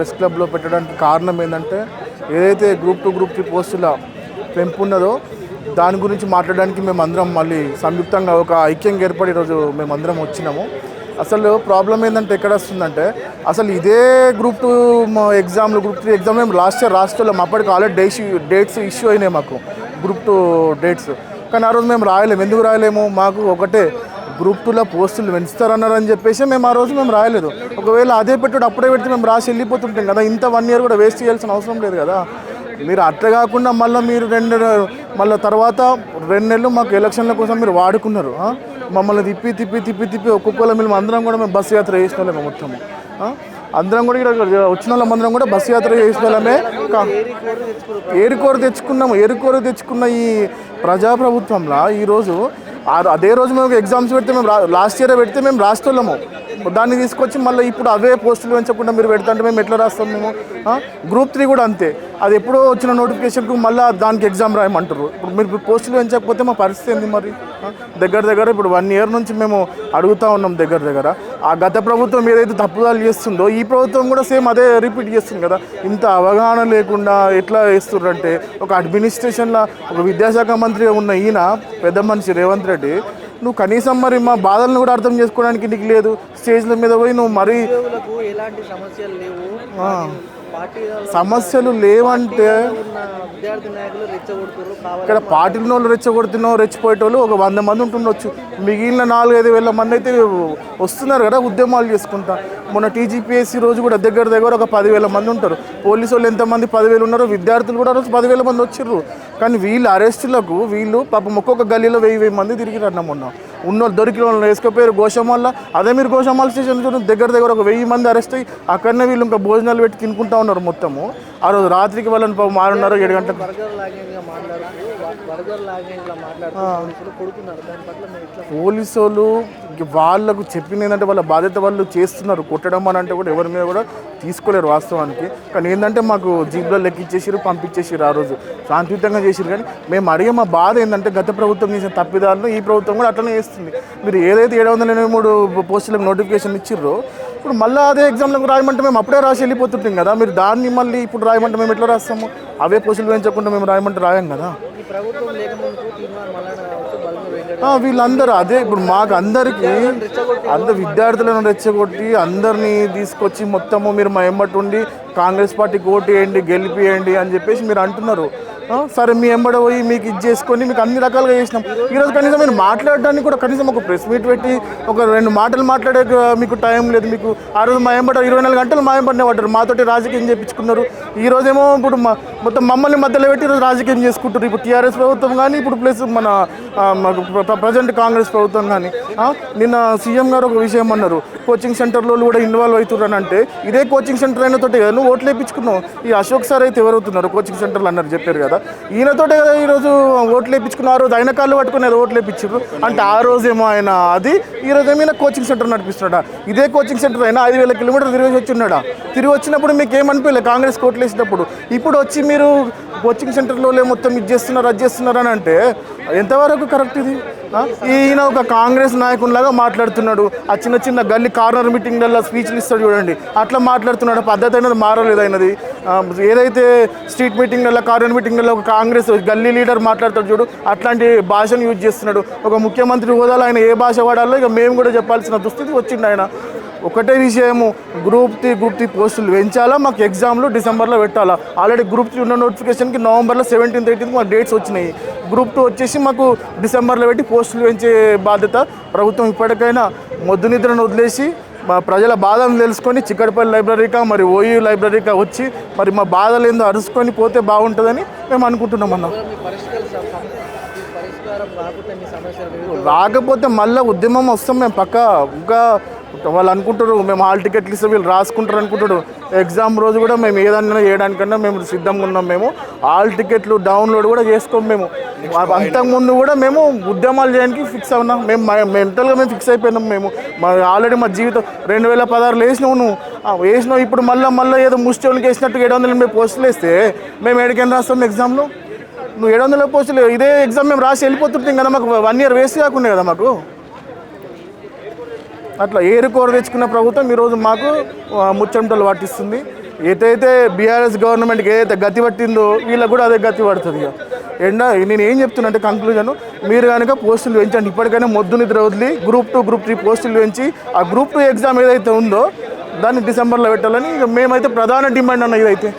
Press క్లబ్లో పెట్టడానికి కారణం ఏంటంటే ఏదైతే గ్రూప్ టు గ్రూప్ త్రీ పోస్టుల పెంపు ఉన్నదో దాని గురించి మాట్లాడడానికి మేము అందరం మళ్ళీ సంయుక్తంగా ఒక ఐక్యంగా ఏర్పడి ఈరోజు మేము అందరం వచ్చినాము. అసలు ప్రాబ్లం ఏంటంటే ఎక్కడ వస్తుందంటే అసలు ఇదే గ్రూప్ టూ ఎగ్జామ్లు గ్రూప్ త్రీ ఎగ్జామ్ మేము లాస్ట్ ఇయర్ రాష్ట్రంలో అప్పటికి ఆల్రెడీ డేట్స్ డేట్స్ ఇష్యూ అయినాయి మాకు గ్రూప్ టూ డేట్స్ కానీ ఆ రోజు మేము రాయలేము. ఎందుకు రాయలేము? మాకు ఒకటే గ్రూప్ టూలో పోస్టులు పెంచుతారన్నారని చెప్పేసి మేము ఆ రోజు మేము రాయలేదు. ఒకవేళ అదే పెట్టుడు అప్పుడే పెడితే మేము రాసి వెళ్ళిపోతుంటాం కదా ఇంత వన్ ఇయర్ కూడా వేస్ట్ చేయాల్సిన అవసరం లేదు కదా. మీరు అట్లా కాకుండా మళ్ళీ మీరు రెండు మళ్ళీ తర్వాత రెండు నెలలు మాకు ఎలక్షన్ల కోసం మీరు వాడుకున్నారు మమ్మల్ని తిప్పి తిప్పి తిప్పి తిప్పి ఒక్కొక్కరు మేము అందరం కూడా మేము బస్సు యాత్ర చేసిన మొత్తం అందరం కూడా ఇక్కడ వచ్చిన వాళ్ళం అందరం కూడా బస్సు యాత్ర చేసిన ఏరుకోరు తెచ్చుకున్నాము. ఏరుకోరు తెచ్చుకున్న ఈ ప్రజాప్రభుత్వంలో ఈరోజు అదే రోజు మేము ఎగ్జామ్స్ పెడితే మేము లాస్ట్ ఇయర్ పెడితే మేము రాస్తున్నాము దాన్ని తీసుకొచ్చి మళ్ళీ ఇప్పుడు అవే పోస్టులు పెంచకుండా మీరు పెడతాంటే మేము ఎట్లా రాస్తాం మేము? గ్రూప్ త్రీ కూడా అంతే. అది ఎప్పుడో వచ్చిన నోటిఫికేషన్కు మళ్ళీ దానికి ఎగ్జామ్ రాయమంటారు. ఇప్పుడు మీరు ఇప్పుడు పోస్టులు పెంచకపోతే మా పరిస్థితి ఏంది మరి? దగ్గర దగ్గర ఇప్పుడు వన్ ఇయర్ నుంచి మేము అడుగుతా ఉన్నాం దగ్గర దగ్గర. ఆ గత ప్రభుత్వం ఏదైతే తప్పుదాలు చేస్తుందో ఈ ప్రభుత్వం కూడా సేమ్ అదే రిపీట్ చేస్తుంది కదా. ఇంత అవగాహన లేకుండా ఎట్లా వేస్తున్నారంటే ఒక అడ్మినిస్ట్రేషన్లో ఒక విద్యాశాఖ మంత్రిగా ఉన్న ఈయన పెద్ద మనిషి రేవంత్ రెడ్డి నువ్వు కనీసం మరి మా బాధలను కూడా అర్థం చేసుకోవడానికి నీకు లేదు. స్టేజ్ల మీద పోయి నువ్వు మరీ ఎలాంటి సమస్యలు లేవు. సమస్యలు లేవంటే ఇక్కడ పార్టీల వాళ్ళు రెచ్చగొడుతున్నావు రెచ్చిపోయేటోళ్ళు ఒక వంద మంది ఉంటుండొచ్చు. మిగిలిన నాలుగైదు వేల మంది అయితే వస్తున్నారు కదా ఉద్యమాలు చేసుకుంటా. మొన్న టీజీపీఎస్సీ రోజు కూడా దగ్గర దగ్గర ఒక పదివేల మంది ఉంటారు. పోలీసు వాళ్ళు ఎంతమంది పదివేలు ఉన్నారో విద్యార్థులు కూడా రోజు పదివేల మంది వచ్చిర్రు. కానీ వీళ్ళ అరెస్టులకు వీళ్ళు పాపం ఒక్కొక్క గల్లీలో వెయ్యి వెయ్యి మంది తిరిగి రన్న మొన్న. ఉన్న వాళ్ళు దొరికిన వాళ్ళని వేసుకపోయారు. గోషమాల్ల అదే మీరు గోషమాల స్టేషన్ చూడండి దగ్గర దగ్గర ఒక వెయ్యి మంది అరెస్ట్ అయ్యి అక్కడనే వీళ్ళు ఇంకా భోజనాలు పెట్టి తినుకుంటా ఉన్నారు మొత్తము. ఆ రోజు రాత్రికి వాళ్ళని పాపం ఆరున్నర ఏడు గంటలకు పోలీసు వాళ్ళు వాళ్ళకు చెప్పింది ఏంటంటే వాళ్ళ బాధ్యత వాళ్ళు చేస్తున్నారు. కొట్టడం అని అంటే కూడా ఎవరి మీద కూడా తీసుకోలేరు వాస్తవానికి. కానీ ఏంటంటే మాకు జీబ్లో లెక్కిచ్చేసారు పంపించేసారు ఆ రోజు. శాంతియుతంగా చేసారు కానీ మేము అడిగే మా బాధ ఏంటంటే గత ప్రభుత్వం చేసిన తప్పిదాలను ఈ ప్రభుత్వం కూడా అట్లనే చేస్తుంది మీరు ఏదైతే ఏడు వందల ఎనభై మూడు పోస్టులకు నోటిఫికేషన్ ఇచ్చిర్రో ఇప్పుడు మళ్ళీ అదే ఎగ్జామ్లకు రాయమంటే మేము అప్పుడే రాసి వెళ్ళిపోతుంటాం కదా. మీరు దాన్ని మళ్ళీ ఇప్పుడు రాయమంటే మేము ఎట్లా రాస్తాము? అవే పోస్టులు పెంచకుండా మేము రాయమంటే రాయం కదా. వీళ్ళందరూ అదే ఇప్పుడు మాకు అందరికీ అందరు విద్యార్థులను రెచ్చగొట్టి అందరినీ తీసుకొచ్చి మొత్తము మీరు మా ఎంబటి ఉండి కాంగ్రెస్ పార్టీకి ఓటు వేయండి గెలిపియండి అని చెప్పేసి మీరు అంటున్నారు. సరే మీ ఎంబడ పోయి మీకు ఇది చేసుకొని మీకు అన్ని రకాలుగా చేసినాం. ఈరోజు కనీసం మీరు మాట్లాడడానికి కూడా కనీసం ఒక ప్రెస్ మీట్ పెట్టి ఒక రెండు మాటలు మాట్లాడే మీకు టైం లేదు. మీకు ఆ రోజు మా ఎంబట ఇరవై నాలుగు గంటలు మా ఎంబడినే పడ్డారు. మాతోటి రాజకీయం చేయించుకున్నారు ఈ రోజేమో ఇప్పుడు మొత్తం మమ్మల్ని మధ్యలో పెట్టి ఈరోజు రాజకీయం చేసుకుంటారు ఇప్పుడు టీఆర్ఎస్ ప్రభుత్వం కానీ ఇప్పుడు ప్లస్ మన మాకు ప్రజెంట్ కాంగ్రెస్ ప్రభుత్వం కానీ నిన్న సీఎం గారు ఒక విషయం అన్నారు. కోచింగ్ సెంటర్లో కూడా ఇన్వాల్వ్ అవుతున్నారు అంటే ఇదే కోచింగ్ సెంటర్ అయిన తోటి కదా నువ్వు ఓట్లు వేయించుకున్నావు ఈ అశోక్ సార్ అయితే ఎవరవుతున్నారు కోచింగ్ సెంటర్లు అన్నారు చెప్పారు కదా. ఈయనతోటే కదా ఈరోజు ఓట్లు వేయించుకున్న ఆ రోజు ఆయన కాళ్ళు పట్టుకుని అది ఓట్లు వేయించారు అంటే ఆ రోజేమో ఆయన అది. ఈ రోజు ఏమైనా కోచింగ్ సెంటర్ నడిపిస్తున్నాడా? ఇదే కోచింగ్ సెంటర్ అయినా ఐదు వేల కిలోమీటర్లు తిరిగి వచ్చి ఉన్నాడా? తిరిగి వచ్చినప్పుడు మీకు ఏమనిపించలేదు కాంగ్రెస్ కోట్లు వేసినప్పుడు? ఇప్పుడు వచ్చి మీరు కోచింగ్ సెంటర్లో మొత్తం ఇది చేస్తున్నారు అది చేస్తున్నారు అని అంటే ఎంతవరకు కరెక్ట్ ఇది? ఈయన ఒక కాంగ్రెస్ నాయకునిలాగా మాట్లాడుతున్నాడు. ఆ చిన్న చిన్న గల్లీ కార్నర్ మీటింగ్లలో స్పీచ్లు ఇస్తాడు చూడండి. అట్లా మాట్లాడుతున్నాడు. పద్ధతి అయినది మారలేదు అయినది ఏదైతే స్ట్రీట్ మీటింగ్లలో కార్నర్ మీటింగ్లలో ఒక కాంగ్రెస్ గల్లీ లీడర్ మాట్లాడతాడు చూడు అట్లాంటి భాషను యూజ్ చేస్తున్నాడు. ఒక ముఖ్యమంత్రి హోదాలో ఆయన ఏ భాష వాడాలో ఇక మేము కూడా చెప్పాల్సిన దుస్థితి వచ్చింది ఆయన. ఒకటే విషయము గ్రూప్ త్రీ గ్రూప్ త్రీ పోస్టులు పెంచాలా మాకు ఎగ్జామ్లు డిసెంబర్లో పెట్టాలా? ఆల్రెడీ గ్రూప్ త్రీ ఉన్న నోటిఫికేషన్కి నవంబర్లో సెవెంటీన్త్ ఎయిటీన్త్ మాకు డేట్స్ వచ్చినాయి. గ్రూప్ టూ వచ్చేసి మాకు డిసెంబర్లో పెట్టి పోస్టులు పెంచే బాధ్యత. ప్రభుత్వం ఇప్పటికైనా మొద్దు నిద్రను వదిలేసి మా ప్రజల బాధను తెలుసుకొని చిక్కడపల్లి లైబ్రరీకా మరి ఓయూ లైబ్రరీకా వచ్చి మరి మా బాధలు ఏందో అరుచుకొని పోతే బాగుంటుందని మేము అనుకుంటున్నాం అన్న. రాకపోతే మళ్ళీ ఉద్యమం వస్తాం మేము పక్క. ఇంకా వాళ్ళు అనుకుంటారు మేము హాల్ టికెట్లు ఇస్తే వీళ్ళు రాసుకుంటారు అనుకుంటారు. ఎగ్జామ్ రోజు కూడా మేము ఏదన్నా చేయడానికన్నా మేము సిద్ధంగా ఉన్నాం మేము. హాల్ టికెట్లు డౌన్లోడ్ కూడా చేసుకోం మేము. అంతకుముందు కూడా మేము ఉద్యమాలు చేయడానికి ఫిక్స్ అవున్నాం మేము మెంటల్గా మేము ఫిక్స్ అయిపోయినాం మేము. మా ఆల్రెడీ మా జీవితం రెండు వేల పదహారులో వేసినావు నువ్వు. వేసినావు ఇప్పుడు మళ్ళీ మళ్ళీ ఏదో ముస్టోళ్ళకి వేసినట్టు ఏడు వందల ఎనభై పోస్టులు వేస్తే మేము ఏడికైనా రాస్తాం ఎగ్జామ్లో? నువ్వు ఏడు వందల పోస్టులు ఇదే ఎగ్జామ్ మేము రాసి వెళ్ళిపోతుంటాం కదా మాకు వన్ ఇయర్ వేస్ట్ కాకుండా కదా మాకు. అట్లా ఏరుకోర తెచ్చుకున్న ప్రభుత్వం ఈరోజు మాకు ముచ్చమటలు పట్టిస్తుంది. ఏదైతే బీఆర్ఎస్ గవర్నమెంట్కి ఏదైతే గతి పట్టిందో వీళ్ళకి కూడా అదే గతి పడుతుంది ఇక. ఎండ నేను ఏం చెప్తున్నా అంటే కంక్లూజన్ మీరు కనుక పోస్టులు పెంచండి. ఇప్పటికైనా మొద్దు నిద్ర వదిలి గ్రూప్ టూ గ్రూప్ త్రీ పోస్టులు పెంచి ఆ గ్రూప్ టూ ఎగ్జామ్ ఏదైతే ఉందో దాన్ని డిసెంబర్లో పెట్టాలని ఇక మేమైతే ప్రధాన డిమాండ్ అన్న ఇదైతే.